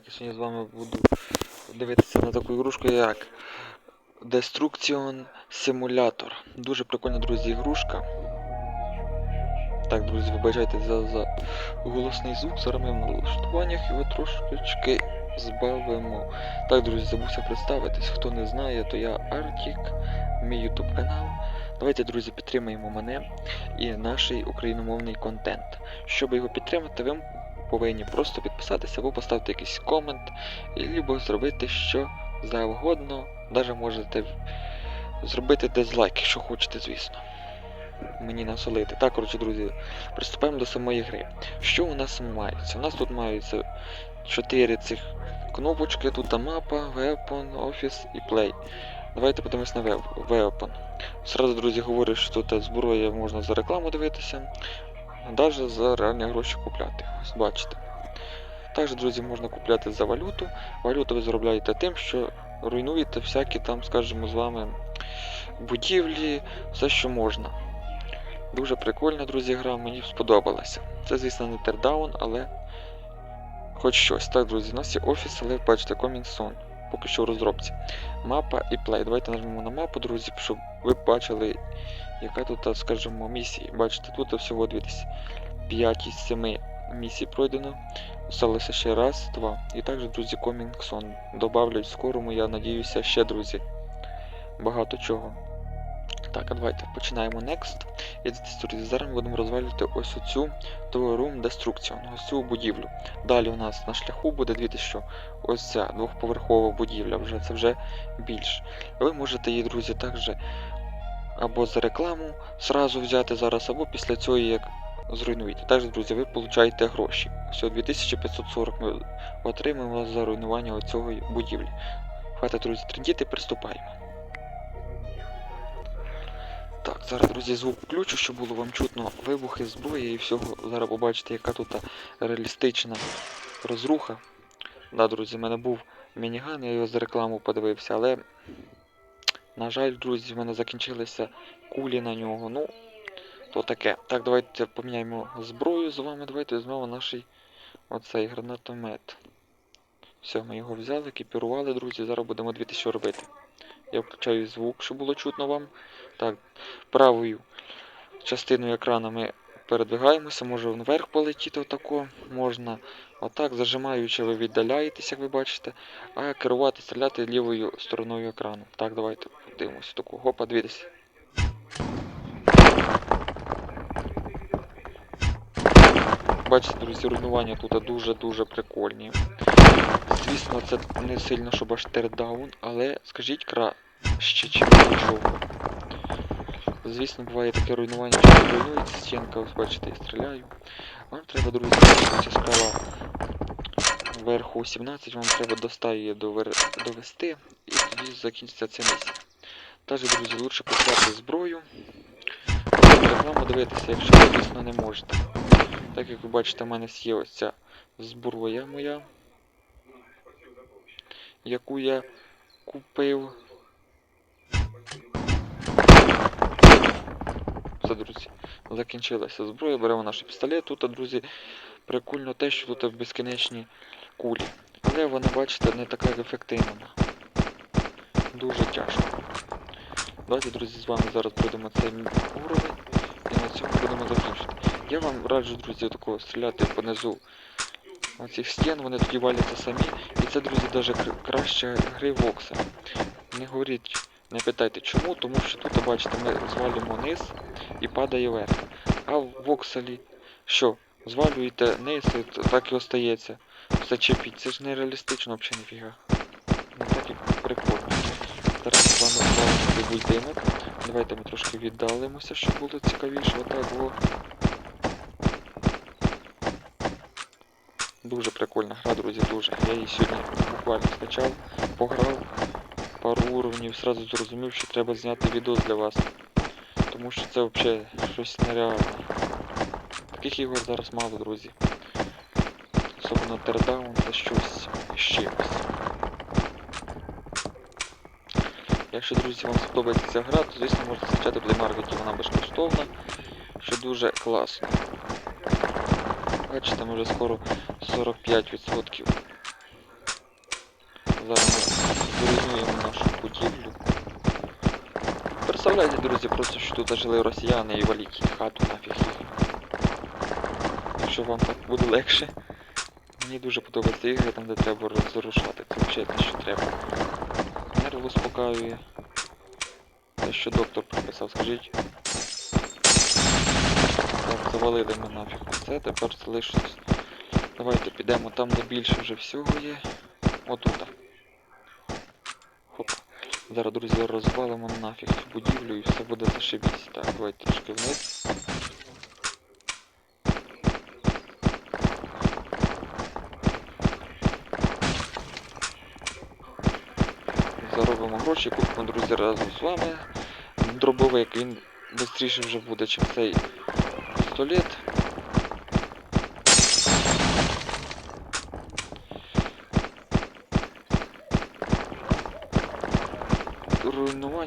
Так, я сьогодні з вами буду дивитися на таку ігрушку, як Destruction Simulator. Дуже прикольна, друзі, ігрушка. Так, друзі, вибачайте за, за голосний звук. Зараз ми в налаштуваннях його трошечки збавимо. Так, друзі, забувся представитись. Хто не знає, то я Артік, мій YouTube канал. Давайте, друзі, підтримаємо мене і наш україномовний контент. Щоб його підтримати, ви повинні просто підписатися або поставити якийсь комент, або зробити що завгодно. Навіть можете зробити дизлайк, якщо хочете, звісно. Мені насолити. Так, коротше, друзі, приступаємо до самої гри. Що у нас мається? У нас тут маються 4 цих кнопочки, тут мапа, Weapon, Office і Play. Давайте подивимось на Weapon. Сразу, друзі, говорю, що тут зброя можна за рекламу дивитися, навіть за реальні гроші купляти. Ось бачите. Також, друзі, можна купляти за валюту. Валюту ви заробляєте тим, що руйнуєте всякі там, скажімо, з вами будівлі, все, що можна. Дуже прикольна, друзі, гра, мені сподобалася. Це, звісно, не тердаун, але хоч щось. Так, друзі, у нас є офіс, але бачите, Soon. Поки що в розробці. Мапа і плей. Давайте нажмемо на мапу, друзі, щоб ви бачили, яка тут, скажімо, місія. Бачите, тут всього дивіться. 5 із 7 місій пройдено. Осталося ще раз, два. І також, друзі, Soon. Добавлять в скорому, я надіюся, ще, друзі. Багато чого. Так, а давайте починаємо next. І зараз ми будемо розвалювати ось оцю Room Destruction, ось цю будівлю. Далі у нас на шляху буде дивіться, що ось ця двохповерхова будівля, вже це вже більш. Ви можете її, друзі, також або за рекламу зразу взяти зараз, або після цього як зруйнуєте. Також, друзі, ви получаєте гроші. Ось 2540 ми отримаємо за руйнування оцього будівлі. Хватить, друзі, трендіти, приступаємо. Так, зараз, друзі, звук включу, щоб було вам чутно вибухи зброї і всього. Зараз побачите, яка тут реалістична розруха. Да, друзі, в мене був мініган, я його за рекламу подивився, але, на жаль, друзі, в мене закінчилися кулі на нього. Ну, то таке. Так, давайте поміняємо зброю з вами. Давайте візьмемо наш оцей гранатомет. Все, ми його взяли, екіпірували, друзі. Зараз будемо дивитися, що робити. Я включаю звук, щоб було чутно вам. Так, правою частиною екрану ми передвигаємося, може вверх полетіти отако, можна отак, зажимаючи, ви віддаляєтесь, як ви бачите, а керувати, стріляти лівою стороною екрану. Так, давайте подивимося таку. Гопа, дивіться. Бачите, друзі, руйнування тут дуже-дуже прикольні. Звісно, це не сильно, щоб аж тердаун, але скажіть краще, чим нічого. Звісно, буває таке руйнування, що руйнується стінка, ось бачите, я стріляю. Вам треба, друзі, ця скала вверху 17, вам треба до стаї довер... довести, і тоді закінчиться ця місія. Також, друзі, лучше купувати зброю. Рекламу дивитися, якщо ви, звісно, не можете. Так як ви бачите, в мене є ось ця зброя моя, яку я купив. Все, друзі, закінчилася зброя, беремо наш пістолет. Тут, друзі, прикольно те, що тут безкінечні кулі. Але вона, бачите, не така ефективна. Дуже тяжко. Давайте, друзі, з вами зараз пройдемо цей уровень і на цьому будемо закінчити. Я вам раджу, друзі, такого стріляти понизу оцих стін, вони тоді валяться самі. І це, друзі, навіть краще гри Вокса. Не говоріть, не питайте чому, тому що тут, бачите, ми звалюємо низ і падає вверх. А в вокселі що? Звалюєте низ, і так і остається. Все чепіть. Це ж не реалістично взагалі ніфіга. Не так і прикольно. Зараз з вами звалимо будинок. Давайте ми трошки віддалимося, щоб було цікавіше. Отак во. Дуже прикольна гра, друзі, дуже. Я її сьогодні буквально скачав, пограв пару уровнів, сразу зрозумів, що треба зняти відео для вас. Тому що це взагалі щось нереальне. Таких ігор зараз мало, друзі. Особливо Тердаун це щось з чимось. Якщо, друзі, вам сподобається ця гра, то звісно можете скачати Play вона безкоштовна, що дуже класно. Бачите, ми вже скоро 45% Зараз ми нашу будівлю. Представляєте, друзі, просто що тут жили росіяни і валіть хату нафіг їх. Якщо вам так буде легше. Мені дуже подобаються ігри, там де треба розрушати. Це взагалі те, що треба. Нерв успокаює. Те, що доктор прописав, скажіть. Так, завалили ми нафіг на це, тепер залишилось. Давайте підемо там, де більше вже всього є. Отут. Зараз, друзі, розвалимо нафіг цю будівлю і все буде зашибісь. Так, давайте трішки вниз. Заробимо гроші, купимо, друзі, разом з вами. Дробовик, він швидше вже буде, чим цей пістолет.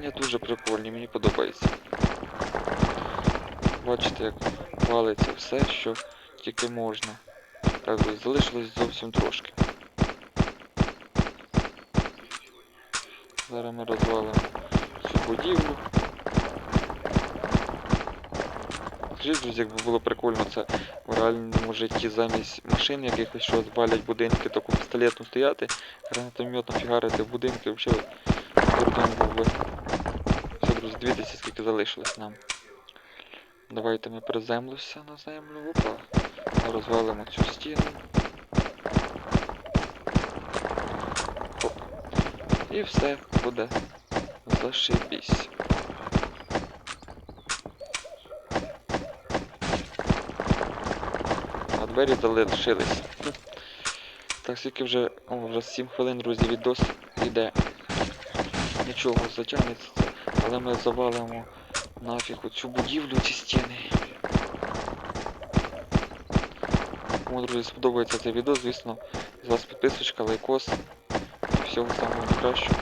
Руйнування дуже прикольні, мені подобається. Бачите, як валиться все, що тільки можна. Так, залишилось зовсім трошки. Зараз ми розвалимо цю будівлю. Скажіть, друзі, якби було прикольно це в реальному житті замість машин якихось, що звалять будинки, таку пістолетну стояти, гранатометом фігарити в будинки, взагалі кордон був би. Дивіться, скільки залишилось нам. Давайте ми приземлимося на землю. Опа. Розвалимо цю стіну. Оп. І все буде зашибісь. А двері залишились. Так, скільки вже. О, вже 7 хвилин, друзі, відос йде. Нічого затягнеться. Але ми завалимо нафіг оцю будівлю, ці стіни. Кому, друзі, сподобається цей відео, звісно, з вас підписочка, лайкос. Всього самого найкращого.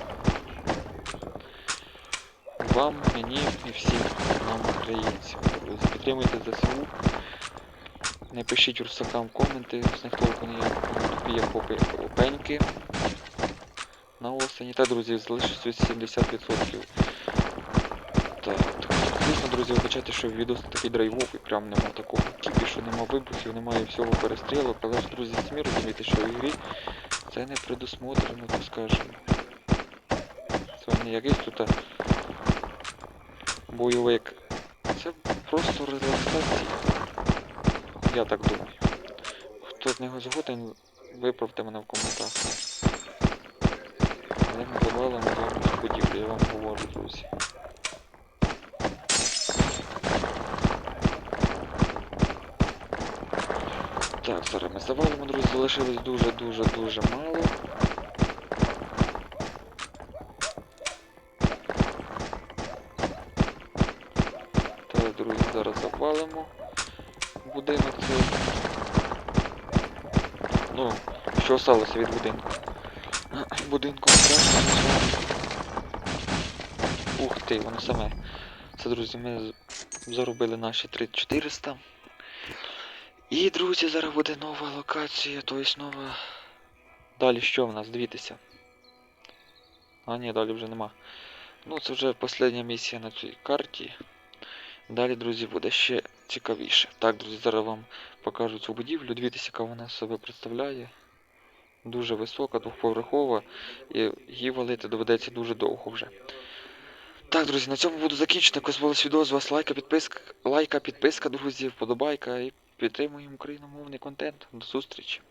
Вам, мені і всім нам українцям. Друзі, підтримуйте ЗСУ. Не пишіть русакам коменти, з них толку ніякого тупі, як опеньки. На осені. Та, друзі, залишиться 70%. Так, так. Звісно, друзі, вибачайте, що відео такий драйвовий, прям нема такого кіпішу, нема вибухів, немає всього перестрілок, але ж, друзі, самі розумієте, що в ігрі це не предусмотрено, то скажемо. Це не якийсь тут бойовик. Це просто релаксація. Я так думаю. Хто з нього згоден, виправте мене в коментарях. Але ми завалимо зараз будівлю, я вам говорю, друзі. Так, зараз ми завалимо, друзі, залишилось дуже-дуже-дуже мало. Так, друзі, зараз завалимо будинок цей. Ну, що осталося від будинку? Страшно. Ух ти, воно саме. Це, друзі, ми заробили наші 3400. І, друзі, зараз буде нова локація, тобто нова. Далі що в нас? Дивіться. А ні, далі вже нема. Ну, це вже остання місія на цій карті. Далі, друзі, буде ще цікавіше. Так, друзі, зараз вам покажу цю будівлю. Дивіться, яка вона себе представляє. Дуже висока, двохповерхова, і її валити доведеться дуже довго вже. Так, друзі, на цьому буду закінчити. Якось сподобався відео з вас лайка, підписка, лайка, підписка, друзі, вподобайка і підтримуємо україномовний контент. До зустрічі!